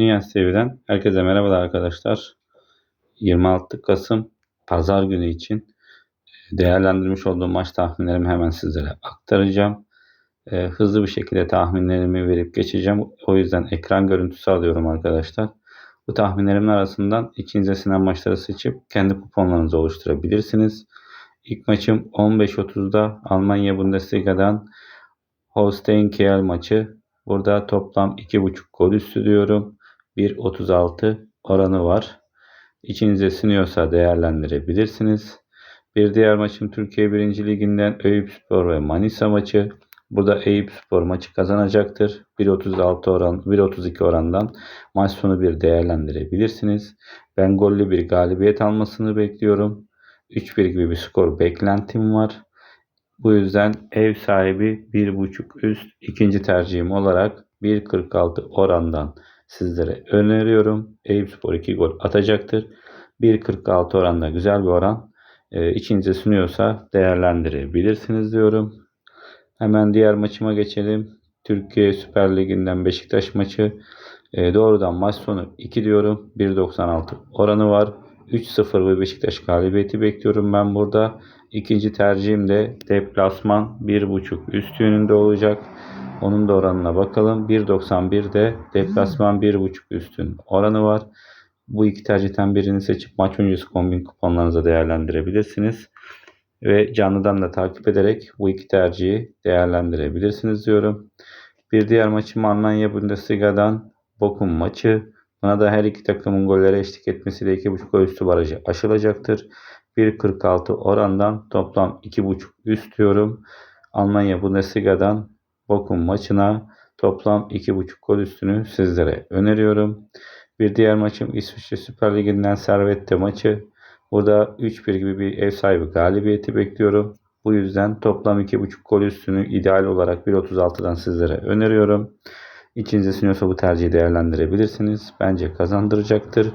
Dünya TV'den herkese merhabalar arkadaşlar. 26 Kasım Pazar günü için değerlendirmiş olduğum maç tahminlerimi hemen sizlere aktaracağım. Ee, hızlı bir şekilde tahminlerimi verip geçeceğim. O yüzden ekran görüntüsü alıyorum arkadaşlar. Bu tahminlerimin arasından ikinci Sinan maçları seçip kendi kuponlarınızı oluşturabilirsiniz. İlk maçım 15.30'da Almanya Bundesliga'dan Holstein Kiel maçı. Burada toplam 2.5 gol üstü diyorum. 1.36 oranı var. İçinize siniyorsa değerlendirebilirsiniz. Bir diğer maçım Türkiye 1. Liginden Eyüp Spor ve Manisa maçı. Burada Eyüp Spor maçı kazanacaktır. 1.36 oran 1.32 orandan maç sonu bir değerlendirebilirsiniz. Ben gollü bir galibiyet almasını bekliyorum. 3-1 gibi bir skor beklentim var. Bu yüzden ev sahibi 1.5 üst ikinci tercihim olarak 1.46 orandan sizlere öneriyorum. Eyüpspor 2 gol atacaktır. 1.46 oranda güzel bir oran. E, içinize sunuyorsa değerlendirebilirsiniz diyorum. Hemen diğer maçıma geçelim. Türkiye Süper Ligi'nden Beşiktaş maçı. E, doğrudan maç sonu 2 diyorum. 1.96 oranı var. 3-0 ve Beşiktaş galibiyeti bekliyorum ben burada. İkinci tercihim de deplasman 1.5 üst yönünde olacak. Onun da oranına bakalım. 1.91'de deplasman 1.5 üstün oranı var. Bu iki tercihten birini seçip maç öncesi kombin kuponlarınıza değerlendirebilirsiniz. Ve canlıdan da takip ederek bu iki tercihi değerlendirebilirsiniz diyorum. Bir diğer maçım Almanya Bundesliga'dan Bochum maçı. Buna da her iki takımın gollere eşlik etmesiyle 2.5 gol üstü barajı aşılacaktır. 1.46 orandan toplam 2.5 üst diyorum. Almanya Bundesliga'dan Bochum maçına toplam 2.5 gol üstünü sizlere öneriyorum. Bir diğer maçım İsviçre Süper Ligi'nden Servette maçı. Burada 3-1 gibi bir ev sahibi galibiyeti bekliyorum. Bu yüzden toplam 2.5 gol üstünü ideal olarak 1.36'dan sizlere öneriyorum. İçinize siniyorsa bu tercihi değerlendirebilirsiniz. Bence kazandıracaktır.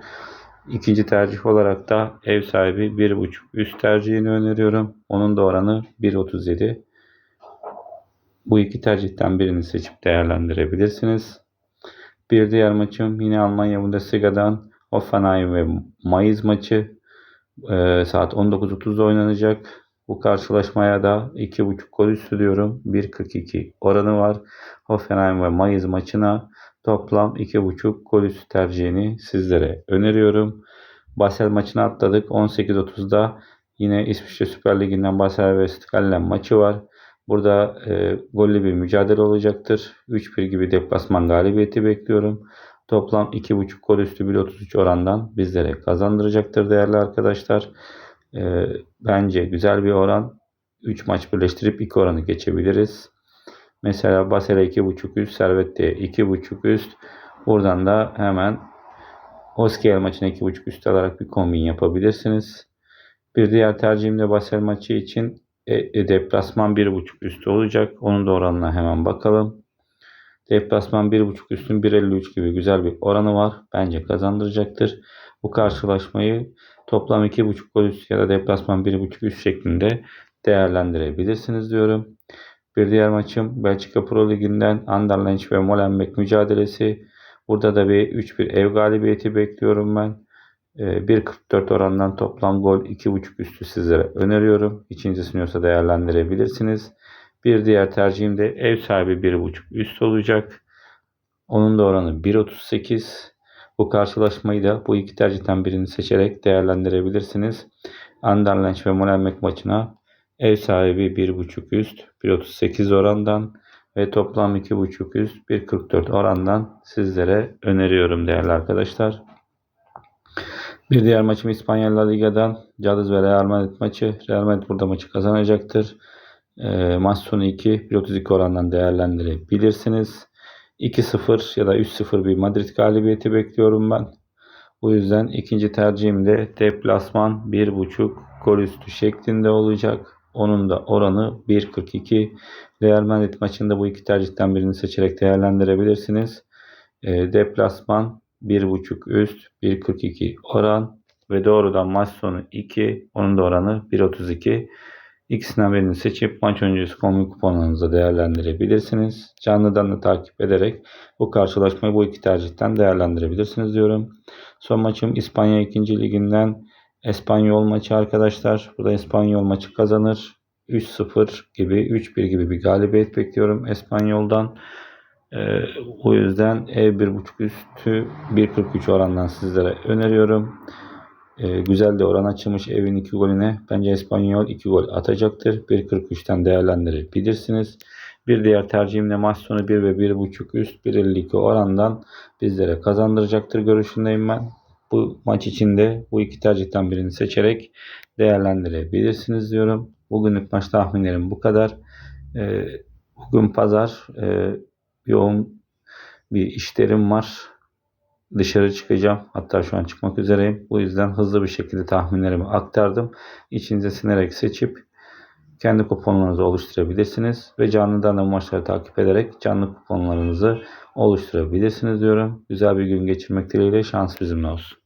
İkinci tercih olarak da ev sahibi 1.5 üst tercihini öneriyorum. Onun da oranı 1.37. Bu iki tercihten birini seçip değerlendirebilirsiniz. Bir diğer maçım yine Almanya Bundesliga'dan Hoffenheim ve Mayıs maçı e, saat 19.30'da oynanacak. Bu karşılaşmaya da 2.5 gol üstü diyorum. 1.42 oranı var. Hoffenheim ve Mayıs maçına toplam 2.5 gol üstü tercihini sizlere öneriyorum. Basel maçını atladık. 18.30'da yine İsviçre Süper Ligi'nden Basel ve Stikalen maçı var. Burada e, gollü bir mücadele olacaktır. 3-1 gibi deplasman galibiyeti bekliyorum. Toplam 2.5 gol üstü 1.33 orandan bizlere kazandıracaktır değerli arkadaşlar. E, bence güzel bir oran. 3 maç birleştirip 2 oranı geçebiliriz. Mesela Basel 2.5 üst, Servet'te 2.5 üst. Buradan da hemen Oskiel maçına 2.5 üst alarak bir kombin yapabilirsiniz. Bir diğer tercihim de Basel maçı için e, e, deplasman 1.5 üstü olacak. Onun da oranına hemen bakalım. Deplasman 1.5 üstün 1.53 gibi güzel bir oranı var. Bence kazandıracaktır. Bu karşılaşmayı toplam 2.5 gol üstü ya da deplasman 1.5 üst şeklinde değerlendirebilirsiniz diyorum. Bir diğer maçım Belçika Pro Ligi'nden Anderlecht ve Molenbeek mücadelesi. Burada da bir 3-1 ev galibiyeti bekliyorum ben. 1.44 ee, orandan toplam gol 2.5 üstü sizlere öneriyorum. İçinize sunuyorsa değerlendirebilirsiniz. Bir diğer tercihim de ev sahibi 1.5 üst olacak. Onun da oranı 1.38. Bu karşılaşmayı da bu iki tercihten birini seçerek değerlendirebilirsiniz. Anderlecht ve Molenbeek maçına ev sahibi 1.5 üst 1.38 orandan ve toplam 2.5 üst 1.44 orandan sizlere öneriyorum değerli arkadaşlar. Bir diğer maçım İspanya La Liga'dan Cadiz ve Real Madrid maçı. Real Madrid burada maçı kazanacaktır. E, maç sonu 2 1.32 orandan değerlendirebilirsiniz. 2-0 ya da 3-0 bir Madrid galibiyeti bekliyorum ben. Bu yüzden ikinci tercihim de deplasman 1.5 gol üstü şeklinde olacak. Onun da oranı 1.42. Real Madrid maçında bu iki tercihten birini seçerek değerlendirebilirsiniz. E, deplasman 1.5 üst 1.42 oran ve doğrudan maç sonu 2 onun da oranı 1.32 İkisinden birini seçip maç öncesi kombi kuponlarınızı değerlendirebilirsiniz. Canlıdan da takip ederek bu karşılaşmayı bu iki tercihten değerlendirebilirsiniz diyorum. Son maçım İspanya 2. Liginden Espanyol maçı arkadaşlar. Burada Espanyol maçı kazanır. 3-0 gibi 3-1 gibi bir galibiyet bekliyorum Espanyol'dan. Ee, o yüzden E1.5 üstü 1.43 orandan sizlere öneriyorum. Ee, güzel de oran açılmış evin 2 golüne. Bence Espanyol 2 gol atacaktır. 1.43'ten değerlendirebilirsiniz. Bir diğer tercihim de maç sonu 1 ve 1.5 üst 1.52 orandan bizlere kazandıracaktır görüşündeyim ben. Bu maç içinde bu iki tercihten birini seçerek değerlendirebilirsiniz diyorum. Bugünlük maç tahminlerim bu kadar. Ee, bugün pazar e, yoğun bir işlerim var. Dışarı çıkacağım. Hatta şu an çıkmak üzereyim. Bu yüzden hızlı bir şekilde tahminlerimi aktardım. İçinize sinerek seçip kendi kuponlarınızı oluşturabilirsiniz ve canlıdan da maçları takip ederek canlı kuponlarınızı oluşturabilirsiniz diyorum. Güzel bir gün geçirmek dileğiyle şans bizimle olsun.